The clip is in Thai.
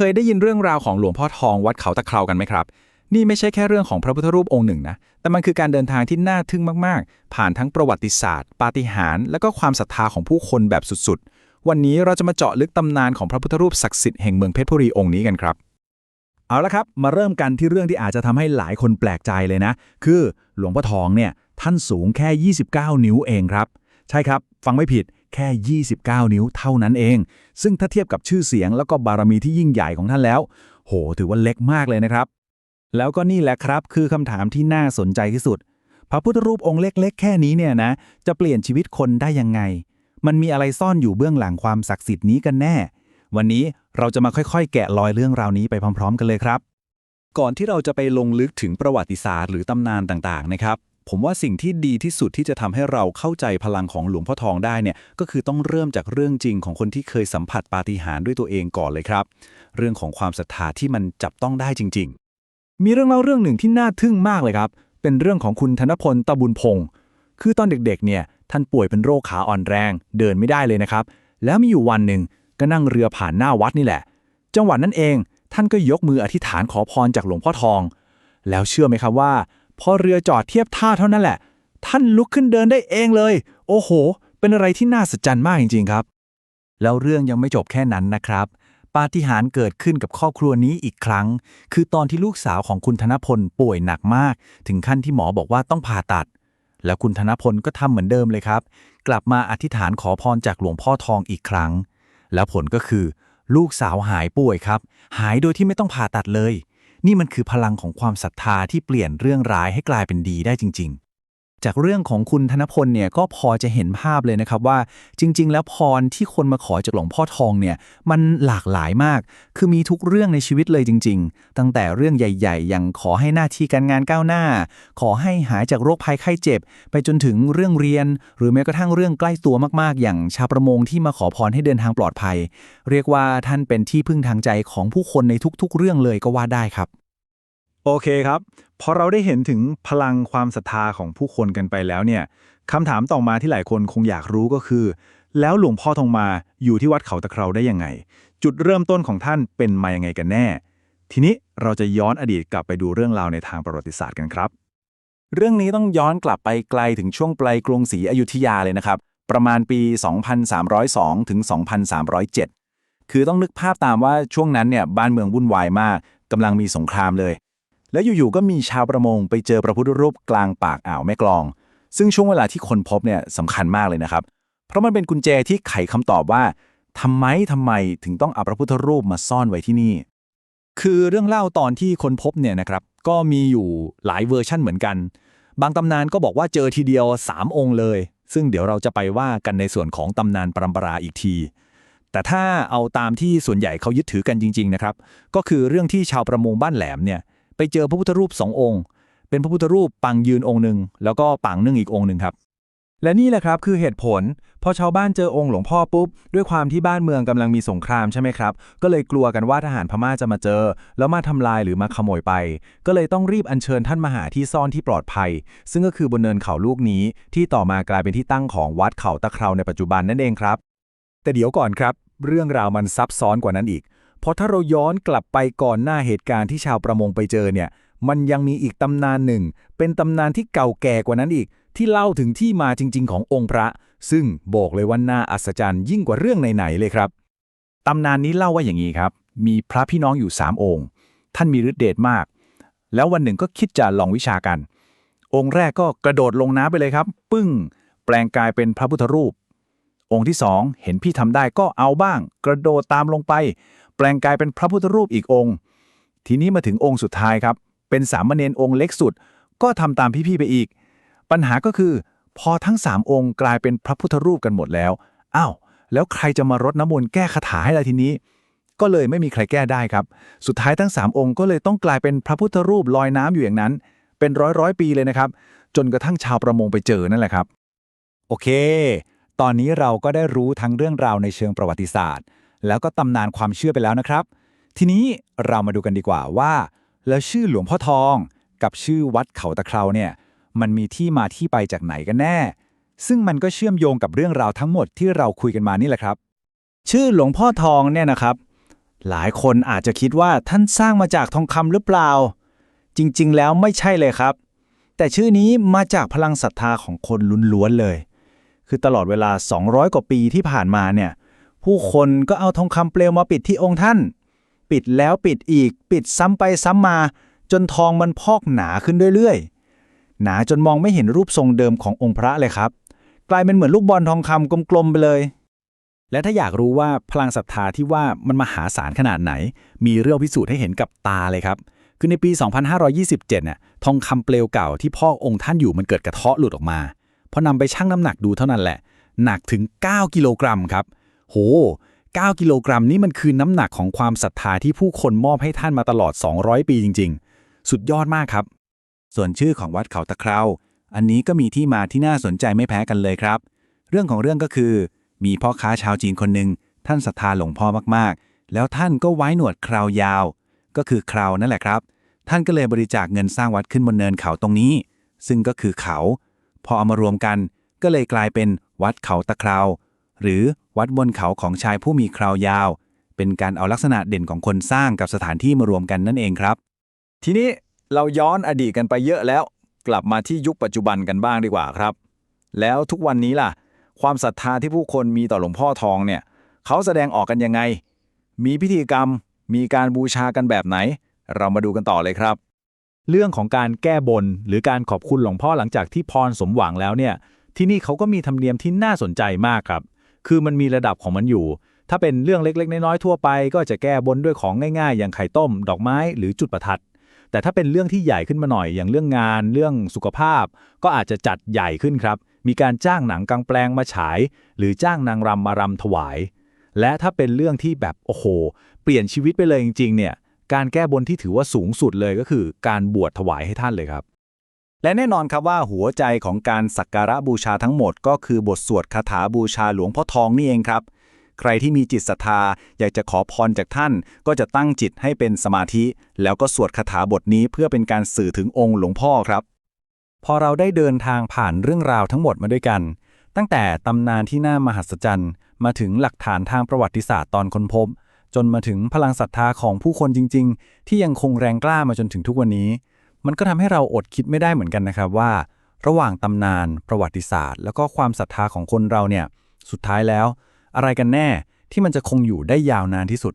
เคยได้ยินเรื่องราวของหลวงพ่อทองวัดเขาตะเครากันไหมครับ นี่ไม่ใช่แค่เรื่องของพระพุทธรูปองค์หนึ่งนะ แต่มันคือการเดินทางที่น่าทึ่งมากๆ ผ่านทั้งประวัติศาสตร์ ปาฏิหาริย์และก็ความศรัทธาของผู้คนแบบสุดๆ วันนี้เราจะมาเจาะลึกตำนานของพระพุทธรูปศักดิ์สิทธิ์แห่งเมืองเพชรบุรีองค์นี้กันครับ เอาละครับ มาเริ่มกันที่เรื่องที่อาจจะทำให้หลายคนแปลกใจเลยนะ คือหลวงพ่อทองเนี่ยท่านสูงแค่ 29 นิ้วเองครับ ใช่ครับ ฟังไม่ผิด แค่ 29 นิ้วเท่านั้นเอง ซึ่งถ้าเทียบกับชื่อเสียงแล้วก็บารมีที่ยิ่งใหญ่ของท่านแล้ว โห ถือว่าเล็กมากเลยนะครับ แล้วก็นี่แหละครับ คือคำถามที่น่าสนใจที่สุด พระพุทธรูปองค์เล็กๆ แค่นี้เนี่ยนะ จะเปลี่ยนชีวิตคนได้ยังไง มันมีอะไรซ่อนอยู่เบื้องหลังความศักดิ์สิทธิ์นี้กันแน่ วันนี้เราจะมาค่อยๆ แกะรอยเรื่องราวนี้ไปพร้อม ๆ กันเลยครับ ก่อนที่เราจะไปลงลึกถึงประวัติศาสตร์หรือตำนานต่างๆ นะครับ ผมว่าสิ่งที่ดีที่สุดที่จะทำให้เราเข้าใจพลังของหลวงพ่อทองได้เนี่ยก็คือต้องเริ่มจากเรื่องจริงของคนที่เคยสัมผัสปาฏิหาริย์ด้วยตัวเองก่อนเลยครับ เรื่องของความศรัทธาที่มันจับต้องได้จริง ๆ มีเรื่องเล่าเรื่องหนึ่งที่น่าทึ่งมากเลยครับ เป็นเรื่องของคุณธนพลตะบุญพงศ์คือตอนเด็กๆเนี่ยท่านป่วยเป็นโรคขาอ่อนแรง เดินไม่ได้เลยนะครับ แล้วมีอยู่วันหนึ่งก็นั่งเรือผ่านหน้าวัดนี่แหละ จังหวะนั้นเองท่านก็ยกมืออธิษฐานขอพรจากหลวงพ่อทอง แล้วเชื่อไหมครับว่า พอเรือจอดเทียบท่าเท่านั้นแหละ ท่านลุกขึ้นเดินได้เองเลย โอ้โห เป็นอะไรที่น่าสะใจมากจริงๆครับ แล้วเรื่องยังไม่จบแค่นั้นนะครับ ปาฏิหาริย์เกิดขึ้นกับครอบครัวนี้อีกครั้ง คือตอนที่ลูกสาวของคุณธนพลป่วยหนักมาก ถึงขั้นที่หมอบอกว่าต้องผ่าตัด แล้วคุณธนพลก็ทำเหมือนเดิมเลยครับ กลับมาอธิษฐานขอพรจากหลวงพ่อทองอีกครั้ง แล้วผลก็คือ ลูกสาวหายป่วยครับ หายโดยที่ไม่ต้องผ่าตัดเลย นี่มันคือพลังของความศรัทธาที่เปลี่ยนเรื่องร้ายให้กลายเป็นดีได้จริง ๆ จากเรื่องของคุณธนพลเนี่ยก็พอจะเห็นภาพเลยนะครับว่าจริง ๆ แล้วพรที่คนมาขอจากหลวงพ่อทองเนี่ยมันหลากหลายมาก คือมีทุกเรื่องในชีวิตเลยจริง ๆ ตั้งแต่เรื่องใหญ่ ๆ อย่างขอให้หน้าที่การงานก้าวหน้า ขอให้หายจากโรคภัยไข้เจ็บ ไปจนถึงเรื่องเรียน หรือแม้กระทั่งเรื่องใกล้ตัวมากๆ อย่างชาวประมงที่มาขอพรให้เดินทางปลอดภัย เรียกว่าท่านเป็นที่พึ่งทางใจของผู้คนในทุกๆ เรื่องเลยก็ว่าได้ครับ โอเคครับพอเราได้เห็นถึงพลังความศรัทธาของผู้คนกันไปแล้วเนี่ยคำถามต่อมาที่หลายคนคงอยากรู้ก็คือ แล้วหลวงพ่อทองมาอยู่ที่วัดเขาตะเคราได้ยังไง จุดเริ่มต้นของท่านเป็นมายังไงกันแน่ ทีนี้เราจะย้อนอดีตกลับไปดูเรื่องราวในทางประวัติศาสตร์กันครับ เรื่องนี้ต้องย้อนกลับไปไกลถึงช่วงปลายกรุงศรีอยุธยาเลยนะครับ ประมาณปี 2302 ถึง 2307 คือต้องนึกภาพตามว่าช่วงนั้นเนี่ยบ้านเมืองวุ่นวายมากกำลังมีสงครามเลย แล้วอยู่ๆก็มีชาวประมงไปเจอพระพุทธรูปกลางปากอ่าวแม่กลอง ซึ่งช่วงเวลาที่คนพบเนี่ยสำคัญมากเลยนะครับ เพราะมันเป็นกุญแจที่ไขคำตอบว่าทำไมทำไมถึงต้องเอาพระพุทธรูปมาซ่อนไว้ที่นี่ คือเรื่องเล่าตอนที่คนพบเนี่ยนะครับก็มีอยู่หลายเวอร์ชั่นเหมือนกัน บางตำนานก็บอกว่าเจอทีเดียว 3 องค์เลย ซึ่งเดี๋ยวเราจะไปว่ากันในส่วนของตำนานปรำปราอีกที แต่ถ้าเอาตามที่ส่วนใหญ่เขายึดถือกันจริง ๆ นะครับ ก็คือเรื่องที่ชาวประมงบ้านแหลมเนี่ย ไปเจอพระพุทธรูปสององค์ เป็นพระพุทธรูปปางยืนองค์หนึ่งแล้วก็ปางนึ่งอีกองค์หนึ่งครับ และนี่แหละครับคือเหตุผล พอชาวบ้านเจอองค์หลวงพ่อปุ๊บ ด้วยความที่บ้านเมืองกำลังมีสงครามใช่ไหมครับ ก็เลยกลัวกันว่าทหารพม่าจะมาเจอ แล้วมาทำลายหรือมาขโมยไป ก็เลยต้องรีบอัญเชิญท่านมาหาที่ซ่อนที่ปลอดภัย ซึ่งก็คือบนเนินเขาลูกนี้ ที่ต่อมากลายเป็นที่ตั้งของวัดเขาตะเคราในปัจจุบันนั่นเองครับ แต่เดี๋ยวก่อนครับ เรื่องราวมันซับซ้อนกว่านั้นอีกเราะถ้าเราย้อนกลับไปก่อนหน้าเหตุการณ์ที่ชาวประมงไปเจอเนี่ย มันยังมีอีกตำนานหนึ่ง เป็นตำนานที่เก่าแก่กว่านั้นอีก ที่เล่าถึงที่มาจริง ๆ ขององค์พระ ซึ่งบอกเลยว่าน่าอัศจรรย์ยิ่งกว่าเรื่องไหนๆเลยครับตำนานนี้เล่าว่าอย่างนี้ครับ มีพระพี่น้องอยู่สามองค์ ท่านมีฤทธิ์เดชมาก แล้ววันหนึ่งก็คิดจะลองวิชากัน องค์แรกก็กระโดดลงน้ำไปเลยครับ ปึ้ง แปลงกายเป็นพระพุทธรูป องค์ที่สองเห็นพี่ทำได้ก็เอาบ้าง กระโดดตามลงไป แปลงกายเป็นพระพุทธรูปอีกองค์ ทีนี้มาถึงองค์สุดท้ายครับ เป็นสามเณรองค์เล็กสุด ก็ทำตามพี่ๆไปอีก ปัญหาก็คือ พอทั้งสามองค์กลายเป็นพระพุทธรูปกันหมดแล้วอ้าวแล้วใครจะมารดน้ำมนต์แก้คาถาให้ล่ะทีนี้ ก็เลยไม่มีใครแก้ได้ครับ สุดท้ายทั้งสามองค์ก็เลยต้องกลายเป็นพระพุทธรูปลอยน้ำอยู่อย่างนั้น เป็นร้อยร้อยปีเลยนะครับ จนกระทั่งชาวประมงไปเจอนั่นแหละครับ โอเค ตอนนี้เราก็ได้รู้ทั้งเรื่องราวในเชิงประวัติศาสตร์ แล้วก็ตำนานความเชื่อไปแล้วนะครับ ทีนี้เรามาดูกันดีกว่าว่า แล้วชื่อหลวงพ่อทอง กับชื่อวัดเขาตะเคราเนี่ยมันมีที่มาที่ไปจากไหนกันแน่ ซึ่งมันก็เชื่อมโยงกับเรื่องราวทั้งหมดที่เราคุยกันมานี่แหละครับ ชื่อหลวงพ่อทองเนี่ยนะครับ หลายคนอาจจะคิดว่าท่านสร้างมาจากทองคำหรือเปล่า จริง ๆ แล้วไม่ใช่เลยครับ แต่ชื่อนี้มาจากพลังศรัทธาของคนล้วนๆเลย คือตลอดเวลา 200 กว่าปีที่ผ่านมาเนี่ย ผู้คนก็เอาทองคำเปลวมาปิดที่องค์ท่าน ปิดแล้วปิดอีก ปิดซ้ำไปซ้ำมา จนทองมันพอกหนาขึ้นเรื่อยๆ หนาจนมองไม่เห็นรูปทรงเดิมขององค์พระเลยครับ กลายเป็นเหมือนลูกบอลทองคำกลมๆไปเลย และถ้าอยากรู้ว่าพลังศรัทธาที่ว่ามันมหาศาลขนาดไหน มีเรื่องพิสูจน์ให้เห็นกับตาเลยครับคือในปี 2527 เนี่ยทองคำเปลวเก่าที่พ่อองค์ท่านอยู่มันเกิดกระเทาะหลุดออกมาพอนำไปชั่งน้ำหนักดูเท่านั้นแหละ หนักถึง 9 กิโลกรัมครับ โห 9 กิโลกรัมนี่มันคือน้ำหนักของความศรัทธาที่ผู้คนมอบให้ท่านมาตลอด 200 ปีจริง ๆ สุดยอดมากครับ ส่วนชื่อของวัดเขาตะเคราอันนี้ก็มีที่มาที่น่าสนใจไม่แพ้กันเลยครับ เรื่องของเรื่องก็คือ มีพ่อค้าชาวจีนคนหนึ่งท่านศรัทธาหลวงพ่อมากๆ แล้วท่านก็ไว้หนวดคราวยาว ก็คือคราวนั่นแหละครับ ท่านก็เลยบริจาคเงินสร้างวัดขึ้นบนเนินเขาตรงนี้ ซึ่งก็คือเขา พอเอามารวมกันก็เลยกลายเป็นวัดเขาตะเคราว หรือวัดบนเขาของชายผู้มีคราวยาว เป็นการเอาลักษณะเด่นของคนสร้างกับสถานที่มารวมกันนั่นเองครับ ทีนี้เราย้อนอดีตกันไปเยอะแล้ว กลับมาที่ยุคปัจจุบันกันบ้างดีกว่าครับ แล้วทุกวันนี้ล่ะ ความศรัทธาที่ผู้คนมีต่อหลวงพ่อทองเนี่ยเขาแสดงออกกันยังไง มีพิธีกรรม มีการบูชากันแบบไหน เรามาดูกันต่อเลยครับ เรื่องของการแก้บนหรือการขอบคุณหลวงพ่อหลังจากที่พรสมหวังแล้วเนี่ย ที่นี่เขาก็มีธรรมเนียมที่น่าสนใจมากครับ คือมันมีระดับของมันอยู่ ถ้าเป็นเรื่องเล็ก ๆ น้อยๆทั่วไป ก็จะแก้บนด้วยของง่ายๆ อย่างไข่ต้ม ดอกไม้ หรือจุดประทัด แต่ถ้าเป็นเรื่องที่ใหญ่ขึ้นมาหน่อยอย่างเรื่องงาน เรื่องสุขภาพ ก็อาจจะจัดใหญ่ขึ้นครับ มีการจ้างหนังกลางแปลงมาฉาย หรือจ้างนางรำมารำถวาย และถ้าเป็นเรื่องที่แบบโอ้โห เปลี่ยนชีวิตไปเลยจริงๆเนี่ยการแก้บนที่ถือว่าสูงสุดเลยก็คือ การบวชถวายให้ท่านเลยครับ และแน่นอนครับว่าหัวใจของการสักการะบูชาทั้งหมด ก็คือบทสวดคาถาบูชาหลวงพ่อทองนี่เองครับ ใครที่มีจิตศรัทธาอยากจะขอพรจากท่าน ก็จะตั้งจิตให้เป็นสมาธิ แล้วก็สวดคาถาบทนี้เพื่อเป็นการสื่อถึงองค์หลวงพ่อครับ พอเราได้เดินทางผ่านเรื่องราวทั้งหมดมาด้วยกัน ตั้งแต่ตำนานที่น่ามหัศจรรย์ มาถึงหลักฐานทางประวัติศาสตร์ตอนค้นพบ จนมาถึงพลังศรัทธาของผู้คนจริง ๆ ที่ยังคงแรงกล้ามาจนถึงทุกวันนี้ มันก็ทำให้เราอดคิดไม่ได้เหมือนกันนะครับว่า ระหว่างตำนานประวัติศาสตร์ แล้วก็ความศรัทธาของคนเราเนี่ยสุดท้ายแล้ว อะไรกันแน่ที่มันจะคงอยู่ได้ยาวนานที่สุด